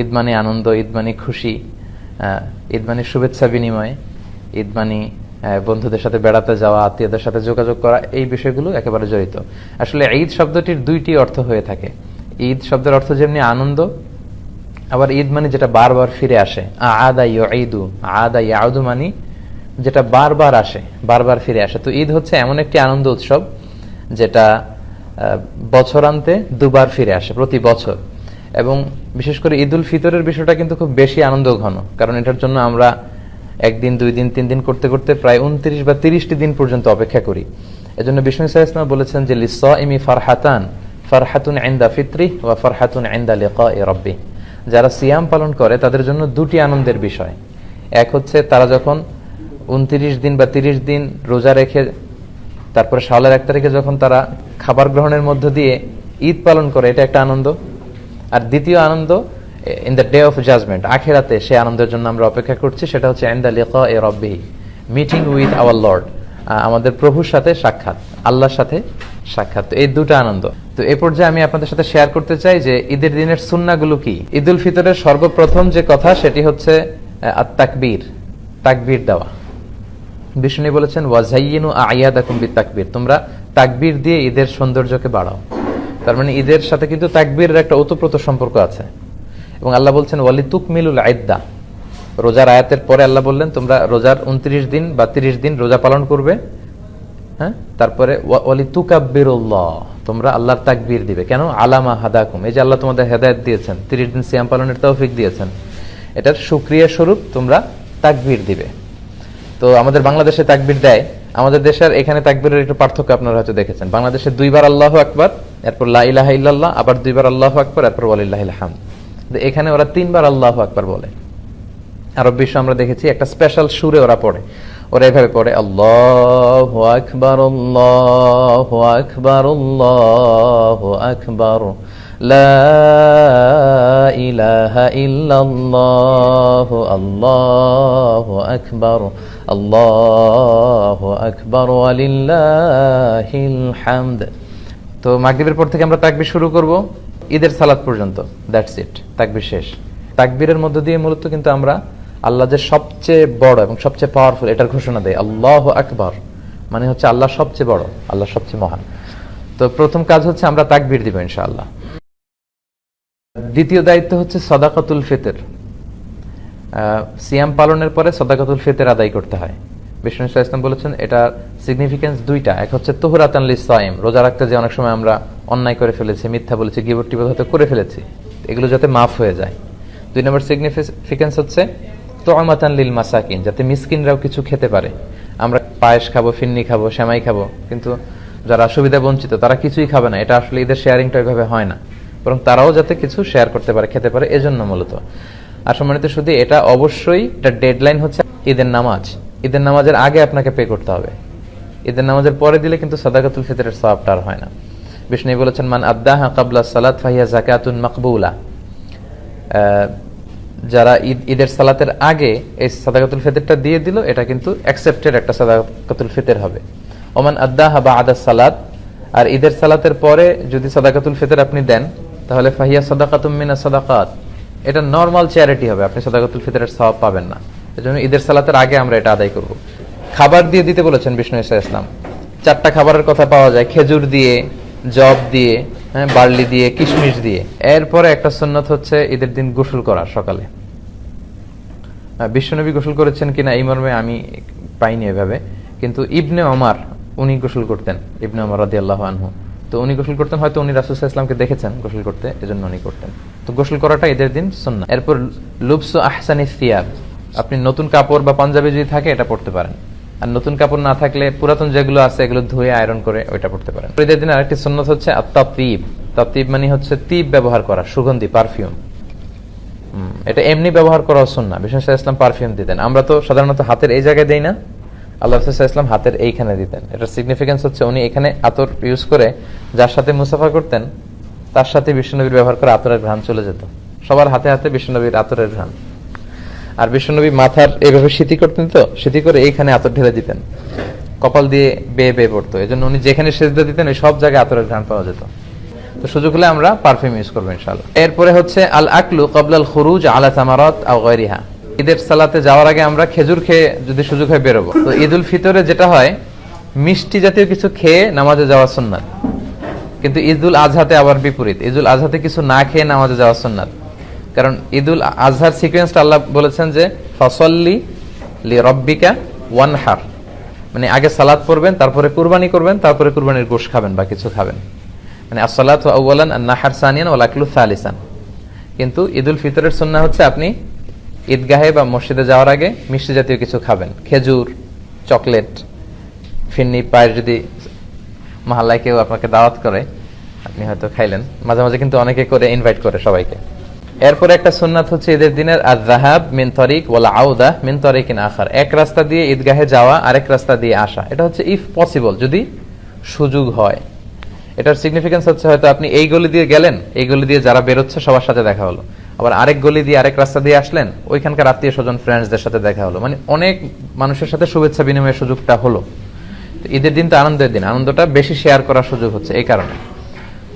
ঈদ মানে আনন্দ, ঈদ মানে খুশি ঈদ মানে শুভেচ্ছা বিনিময়, ঈদ মানে বন্ধুদের সাথে বেড়াতে যাওয়া, আত্মীয়দের সাথে যোগাযোগ করা, এই বিষয়গুলো একেবারে জড়িত। আসলে ঈদ শব্দটির দুইটি অর্থ হয়ে থাকে। ঈদ শব্দের অর্থ যেমনি আনন্দ, আবার ঈদ মানে যেটা বারবার ফিরে আসে। আদা ঈদু আদা ইয়াউদু মানে যেটা বারবার আসে, বারবার ফিরে আসে। তো ঈদ হচ্ছে এমন একটি আনন্দ উৎসব যেটা বছরান্তে দুবার ফিরে আসে প্রতি বছর। এবং বিশেষ করে ঈদুল ফিতরের বিষয়টা কিন্তু খুব বেশি আনন্দ ঘন কারণ এটার জন্য আমরা একদিন, দুই দিন, তিন দিন করতে করতে প্রায় উনত্রিশ বা তিরিশটি দিন পর্যন্ত অপেক্ষা করি। এজন্য বিষ্ণু ইসলাম বলেছেন যে লিস ইমি ফারহাতান, ফারহাতুন আইন্দা ফিত্রি ওয়া ফারহাতুন আইন্দা লেকা এ রব্বি। যারা সিয়াম পালন করে, তাদের জন্য দুটি আনন্দের বিষয়। এক হচ্ছে, তারা যখন উনত্রিশ দিন বা তিরিশ দিন রোজা রেখে, তারপরে সালের এক তারিখে যখন তারা খাবার গ্রহণের মধ্য দিয়ে ঈদ পালন করে, এটা একটা আনন্দ। আর দ্বিতীয় আনন্দ in the day of judgement আখেরাতে সে আনন্দের জন্য আমরা অপেক্ষা করছি, সেটা হচ্ছে এন্ড দ্য এ রব্বিহি মিটিং উইথ আওয়ার লর্ড আমাদের প্রভুর সাথে সাক্ষাৎ, আল্লাহর সাথে সাক্ষাৎ। এই দুটো আনন্দ। তো এই পর্যায়ে আমি আপনাদের সাথে শেয়ার করতে চাই যে, ঈদের দিনের সুন্নাগুলো কি? ঈদ উল ফিতরের সর্বপ্রথম যে কথা, সেটি হচ্ছে তাকবীর তাকবীর দেওয়া। বিষ্ণু বলেছেন, ওয়াজাইয়িনু আয়াদাকুম বিতাকবীর তোমরা তাকবীর দিয়ে ঈদের সৌন্দর্যকে বাড়াও। তার মানে ঈদের সাথে কিন্তু তাকবীরের একটা ওতপ্রোত সম্পর্ক আছে। এবং আল্লাহ বলছেন ওয়ালি তুকমিলুল আইদ্দা। রোজার আয়াতের পরে আল্লাহ বললেন, তোমরা রোজার উনত্রিশ দিন বা তিরিশ দিন রোজা পালন করবে। হ্যাঁ? তারপরে, ওয়া- ওয়ালি তুকাব্বিরুল্লাহ তোমরা আল্লাহর তাকবীর দিবে। কেন? আলামা হাদাকুম। এই যে আল্লাহ তোমাদের হেদায়েত দিয়েছেন, তিরিশ দিন সিয়াম পালনের তৌফিক দিয়েছেন, এটার সুক্রিয়া স্বরূপ তোমরা তাকবীর দিবে। তো আমাদের বাংলাদেশে তাকবির দেয়। আমাদের দেশের এখানে তাকবীরের একটু পার্থক্য আপনারা হয়তো দেখেছেন। বাংলাদেশে দুইবার আল্লাহ আকবার এরপর লা ইলাহা ইল্লাল্লাহ, আবার দুইবার আল্লাহ আকবার, এরপর হামদ। কিন্তু এখানে ওরা তিনবার আল্লাহ আকবার বলে। আরব বিশ্ব আমরা দেখেছি, একটা স্পেশাল সুরে ওরা পড়ে। ওরা এভাবে পড়ে, আল্লাহ আকবার আল্লাহ আকবার আকবার ইলাহা আল্লাহু আকবার আল্লাহু আকবার হামদ। তো মাগরিবের পর থেকে আমরা তাকবির শুরু করব। ঈদের সালাত পর্যন্ত। দ্যাটস ইট তাকবির শেষ। তাকবীরের মধ্য দিয়ে মূলত কিন্তু আমরা আল্লাহ যে সবচেয়ে বড় এবং সবচেয়ে পাওয়ারফুল এটার ঘোষণা দেয় আল্লাহ আকবর। মানে হচ্ছে আল্লাহ সবচেয়ে বড়, আল্লাহ সবচেয়ে মহান। তো প্রথম কাজ হচ্ছে আমরা তাকবির দিব ইনশাআল্লাহ। দ্বিতীয় দায়িত্ব হচ্ছে সদাকাতুল ফিতর। সিয়াম পালনের পরে সদাকাতুল ফিতর আদায় করতে হয়। বিষ্ণু ইসলাম বলেছেন, এটা সিগনিফিকেন্স দুইটা। এক হচ্ছে তোহরাতান সাইম, রোজা রাখতে যে অনেক সময় আমরা অন্যায় করে ফেলেছি, মিথ্যা বলেছি গিবট টিবত হয়তো করে ফেলেছি, এগুলো যাতে মাফ হয়ে যায়। দুই নম্বর সিগনিফিকেন্স হচ্ছে তোয়ামাতান লিল মাসাকিন, যাতে মিসকিনরাও কিছু খেতে পারে। আমরা পায়েস খাব, ফিন্নি খাব, সেমাই খাব, কিন্তু যারা সুবিধা বঞ্চিত, তারা কিছুই খাবে না। এটা আসলে এদের শেয়ারিংটা ওইভাবে হয় না। বরং তারাও যাতে কিছু শেয়ার করতে পারে, খেতে পারে, এজন্য মূলত। আর সম্মানিত শুধু এটা অবশ্যই, এটা ডেডলাইন হচ্ছে ঈদের নামাজ। ঈদের নামাজের আগে আপনাকে পে করতে হবে। ঈদের নামাজের পরে দিলে কিন্তু সাদাকাতুল ফিতরের সওয়াবটা আর হয় না। বিষ্ণু বলেছেন, মান আদ্দাহা কাবলা সালাত ফাহিয়া জাকাতুন মাকবুলা। যারা ঈদ, ঈদের সালাতের আগে এই সাদাকাতুল ফিতরটা দিয়ে দিল, এটা কিন্তু অ্যাকসেপ্টেড একটা সাদাকাতুল ফিতর হবে। ওমান আদ্দাহা বা আদা সালাত। আর ঈদের সালাতের পরে যদি সাদাকাতুল ফিতর আপনি দেন, তাহলে ফাহিয়া সাদাকাতুম মিনা সাদাকাত। এটা নর্মাল চ্যারিটি হবে, আপনি সাদাকাতুল ফিতরের সওয়াব পাবেন না। এজন্য ঈদের সালাতের আগে আমরা এটা আদায় করব। খাবার দিয়ে দিতে বলেছেন বিষ্ণু ইসা ইসলাম। চারটা খাবারের কথা পাওয়া যায়, খেজুর দিয়ে, জব দিয়ে হ্যাঁ বার্লি দিয়ে, কিশমিশ দিয়ে। এরপরে একটা সুন্নত হচ্ছে ঈদের দিন গোসল করা সকালে। বিশ্বনবী গোসল করেছেন কিনা এই মর্মে আমি পাইনি এভাবে, কিন্তু ইবনে ওমার, উনি গোসল করতেন, ইবনে ওমর রাদি আল্লাহ আনহু। তো উনি গোসল করতেন, হয়তো উনি রাসুল ইসলামকে দেখেছেন গোসল করতে, এজন্য উনি করতেন। তো গোসল করাটা ঈদের দিন সুন্নাহ এরপর লুবসু আহসানি সিয়াব। আপনি নতুন কাপড় বা পাঞ্জাবি যদি থাকে, এটা পড়তে পারেন। আর নতুন কাপড় না থাকলে পুরাতন যেগুলো আছে, এগুলো ধুয়ে আয়রন করে ওইটা পড়তে পারেন। ঈদের দিন আরেকটি সুন্নত হচ্ছে আত্মাতিব তাতিব মানে হচ্ছে তিব ব্যবহার করা, সুগন্ধি পারফিউম এটা এমনি ব্যবহার করা অসুন না বিশেষ ইসলাম পারফিউম দিতেন। আমরা তো সাধারণত হাতের এই জায়গায় দেই না। আল্লাহ ইসলাম হাতের এইখানে দিতেন। এটার সিগনিফিকেন্স হচ্ছে উনি এখানে আতর ইউজ করে যার সাথে মুসাফা করতেন, তার সাথে বিষ্ণুনবীর ব্যবহার করে আতরের ঘ্রাণ চলে যেত। সবার হাতে হাতে বিষ্ণুনবীর আতরের ঘ্রাণ। আর বিষ্ণুনবী মাথার এইভাবে স্মৃতি করতেন তো স্মৃতি করে এইখানে আতর ঢেলে দিতেন। কপাল দিয়ে বেয়ে বেয়ে পড়তো। এই জন্য উনি যেখানে সেজদা দিতেন, ওই সব জায়গায় আতরের ঘ্রাণ পাওয়া যেত। তো সুযোগ হলে আমরা পারফিউম ইউজ করব ইনশাল্লাহ এরপরে হচ্ছে, আল আকলু খুরুজ আলা গৈরিহা ঈদের সালাতে যাওয়ার আগে আমরা খেজুর খেয়ে যদি সুযোগ হয় বেরোবো। তো ঈদ উল ফিতরে যেটা হয়, মিষ্টি জাতীয় কিছু খেয়ে নামাজে যাওয়া সুন্নাত। কিন্তু ঈদুল আজহাতে আবার বিপরীত। ঈদুল আজহাতে কিছু না খেয়ে নামাজে যাওয়া সুন্নাত। কারণ ঈদুল আজহার সিকোয়েন্সটা আল্লাহ বলেছেন যে, ফসল্লি লি রব্বিকা ওয়ান হার মানে আগে সালাদ পড়বেন, তারপরে কুরবানি করবেন, তারপরে কুরবানির গোশ খাবেন, বা কিছু খাবেন। মানে আসসালাত আউ্বালান আর নাহার সানিয়ান ওলাকলু সালিসান। কিন্তু ঈদুল ফিতরের সুন্না হচ্ছে আপনি ঈদগাহে বা মসজিদে যাওয়ার আগে মিষ্টি জাতীয় কিছু খাবেন। খেজুর, চকলেট, ফিন্নি পায়ের যদি মহল্লায় কেউ আপনাকে দাওয়াত করে, আপনি হয়তো খাইলেন। মাঝে মাঝে কিন্তু অনেকে করে ইনভাইট করে সবাইকে। এরপরে একটা সুন্নাত হচ্ছে ঈদের দিনের আর জাহাব মিন তরিক ওয়ালা আউদা মিন তরিকিন আখার। এক রাস্তা দিয়ে ঈদগাহে যাওয়া, আরেক রাস্তা দিয়ে আসা। এটা হচ্ছে ইফ পসিবল যদি সুযোগ হয়। এটার সিগনিফিকেন্স হচ্ছে হয়তো আপনি এই গলি দিয়ে গেলেন, এই গলি দিয়ে যারা বেরোচ্ছে, সবার সাথে দেখা হলো। আবার আরেক গলি দিয়ে আরেক রাস্তা দিয়ে আসলেন, ওইখানকার আত্মীয় স্বজন ফ্রেন্ডসদের সাথে দেখা হলো। মানে অনেক মানুষের সাথে শুভেচ্ছা বিনিময়ের সুযোগটা হলো। তো ঈদের দিন তো আনন্দের দিন, আনন্দটা বেশি শেয়ার করার সুযোগ হচ্ছে এই কারণে।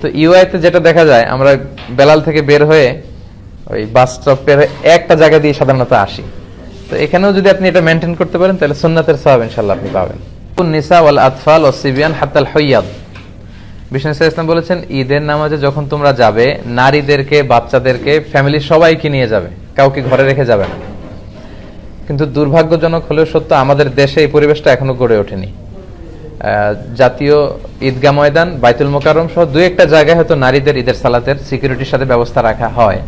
তো ইউআইতে যেটা দেখা যায়, আমরা বেলাল থেকে বের হয়ে ওই বাস স্টপ বের হয়ে একটা জায়গা দিয়ে সাধারণত আসি। তো এখানেও যদি আপনি এটা মেনটেন করতে পারেন, তাহলে সুন্নাতের সওয়াব ইনশাল্লাহ আপনি পাবেন। নিসা ওয়াল আতফাল ও সিবিয়ান হাত্তাল হইয়াদ। বিষ্ণু ইসলাম বলেছেন, ঈদের নামাজে যখন তোমরা যাবে, নারীদেরকে, বাচ্চাদেরকে ফ্যামিলির সবাইকে নিয়ে যাবে। কাউকে ঘরে রেখে যাবে না। কিন্তু দুর্ভাগ্যজনক হলেও সত্য, আমাদের দেশে এই পরিবেশটা এখনও গড়ে ওঠেনি। জাতীয় ঈদগাহ ময়দান, বাইতুল মোকাররম সহ দুই একটা জায়গায় হয়তো নারীদের ঈদের সালাতের সিকিউরিটির সাথে ব্যবস্থা রাখা হয়।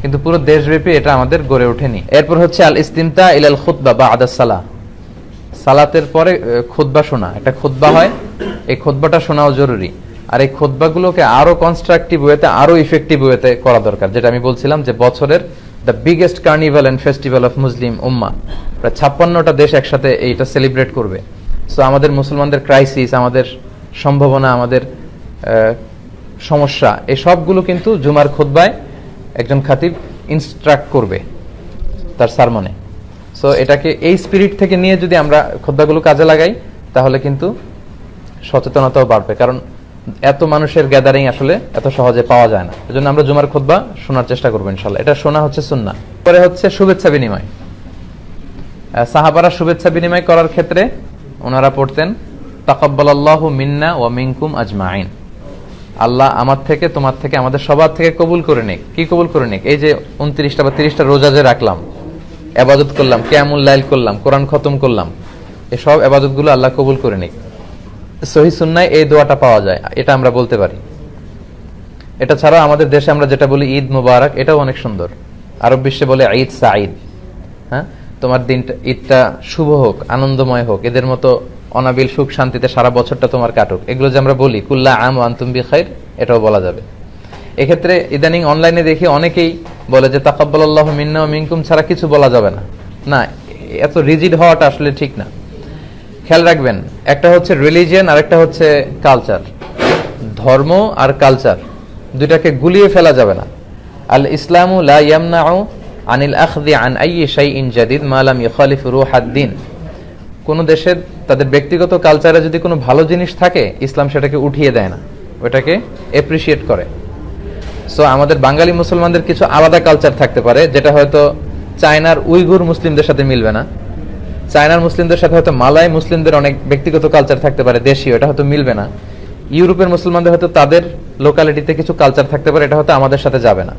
কিন্তু পুরো দেশব্যাপী এটা আমাদের গড়ে ওঠেনি। এরপর হচ্ছে আল ইস্তিমতা ইলাল খুতবা বা আদাস সালাহ। সালাতের পরে খুতবা শোনা। একটা খুতবা হয়, এই খুতবাটা শোনাও জরুরি। আর এই খুতবাগুলোকে আরও কনস্ট্রাকটিভ ওয়েতে আরও ইফেক্টিভ ওয়েতে করা দরকার। যেটা আমি বলছিলাম যে বছরের the biggest carnival and festival of Muslim উম্মা প্রায় ছাপ্পান্নটা দেশ একসাথে এইটা সেলিব্রেট করবে। সো আমাদের মুসলমানদের ক্রাইসিস আমাদের সম্ভাবনা, আমাদের সমস্যা, এই সবগুলো কিন্তু জুমার খুতবায় একজন খাতিব ইনস্ট্রাক্ট করবে তার সারমনে সো এটাকে এই স্পিরিট থেকে নিয়ে যদি আমরা খদ্দাগুলো কাজে লাগাই, তাহলে কিন্তু সচেতনতাও বাড়বে। কারণ এত মানুষের গ্যাদারিং আসলে এত সহজে পাওয়া যায় না। এজন্য আমরা জুমার খোদ্বা শোনার চেষ্টা করব ইনশাল্লাহ। এটা শোনা হচ্ছে সুন্না পরে হচ্ছে শুভেচ্ছা বিনিময়। সাহাবারা শুভেচ্ছা বিনিময় করার ক্ষেত্রে ওনারা পড়তেন, তাকাব্বালাল্লাহু মিন্না ওয়া মিনকুম আজমাইন। আল্লাহ আমার থেকে, তোমার থেকে, আমাদের সবার থেকে কবুল করে নিক। কি কবুল করে নিক? এই যে উনত্রিশটা বা তিরিশটা রোজা যে রাখলাম এবাদত করলাম কেমন লাইল করলাম, কোরআন খতম করলাম, এসব এবাদতগুলো আল্লাহ কবুল করে নিক। সহি সুন্নায় এই দোয়াটা পাওয়া যায়, এটা আমরা বলতে পারি। এটা ছাড়া আমাদের দেশে আমরা যেটা বলি ঈদ মুবারক, এটাও অনেক সুন্দর। আরব বিশ্বে বলে ঈদ সাঈদ। হ্যাঁ? তোমার দিনটা, ঈদটা শুভ হোক, আনন্দময় হোক, এদের মতো অনাবিল সুখ শান্তিতে সারা বছরটা তোমার কাটুক। এগুলো যে আমরা বলি, কুল্লা আম আন্তুম বি খাইর এটাও বলা যাবে। এক্ষেত্রে ইদানিং অনলাইনে দেখি অনেকেই বলে যে তাকাব্বাল আল্লাহ মিন্না মিনকুম ছাড়া কিছু বলা যাবে না। না, এত রিজিড হওয়াটা আসলে ঠিক না। খেয়াল রাখবেন, একটা হচ্ছে রিলিজিয়ান আর একটা হচ্ছে কালচার ধর্ম আর কালচার দুইটাকে গুলিয়ে ফেলা যাবে না। আল ইসলামু লা ইয়ামনাউ আনিল আখদি আন আইয়ি শাইইন জাদিদ মা লাম ইখালিফ রুহাদ-দ্বীন কোন দেশের তাদের ব্যক্তিগত কালচারে যদি কোনো ভালো জিনিস থাকে, ইসলাম সেটাকে উঠিয়ে দেয় না। ওটাকে এপ্রিসিয়েট করে। সো আমাদের বাঙালি মুসলমানদের কিছু আলাদা কালচার থাকতে পারে, যেটা হয়তো চায়নার উইগুর মুসলিমদের সাথে মিলবে না। চায়নার মুসলিমদের সাথে হয়তো মালয় মুসলিমদের অনেক ব্যক্তিগত কালচার থাকতে পারে, দেশীয়, এটা হয়তো মিলবে না। ইউরোপের মুসলমানদের হয়তো তাদের লোকালিটিতে কিছু কালচার থাকতে পারে, এটা হয়তো আমাদের সাথে যাবে না।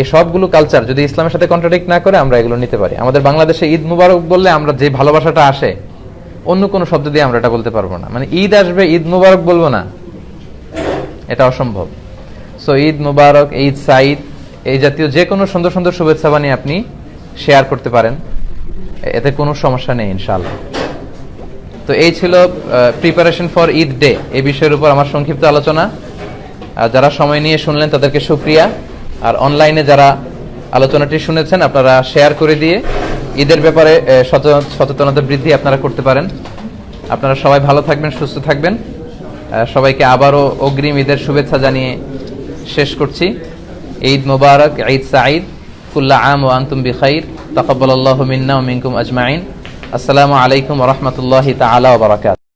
এই সবগুলো কালচার যদি ইসলামের সাথে কন্ট্রাডিক্ট না করে, আমরা এগুলো নিতে পারি। আমাদের বাংলাদেশে ঈদ মুবারক বললে আমরা যে ভালোবাসাটা আসে অন্য কোনো শব্দ দিয়ে আমরা এটা বলতে পারব না। মানে ঈদ আসবে, ঈদ মুবারক বলব না। এটা অসম্ভব। সো ঈদ মুবারক, ঈদ সাইদ, এই জাতীয় যে কোনো সুন্দর সুন্দর শুভেচ্ছা বানিয়ে আপনি শেয়ার করতে পারেন। এতে কোনো সমস্যা নেই, ইনশাআল্লাহ। তো এই ছিল প্রিপারেশন ফর ঈদ ডে এই বিষয়ের উপর আমার সংক্ষিপ্ত আলোচনা। আর যারা সময় নিয়ে শুনলেন, তাদেরকে সুক্রিয়া। আর অনলাইনে যারা আলোচনাটি শুনেছেন, আপনারা শেয়ার করে দিয়ে ঈদের ব্যাপারে সচেতনতা বৃদ্ধি আপনারা করতে পারেন। আপনারা সবাই ভালো থাকবেন, সুস্থ থাকবেন। সবাইকে আবারও অগ্রিম ঈদের শুভেচ্ছা জানিয়ে শেষ করছি। ঈদ মুবারক, ঈদ সাঈদ, কুল্লা আম ও আন্তুম বিখাইর, তাকাব্বালাল্লাহু মিন্না মিনকুম আজমাইন আসসালামু আলাইকুম রহমতুল্লাহ তালা বারাকাত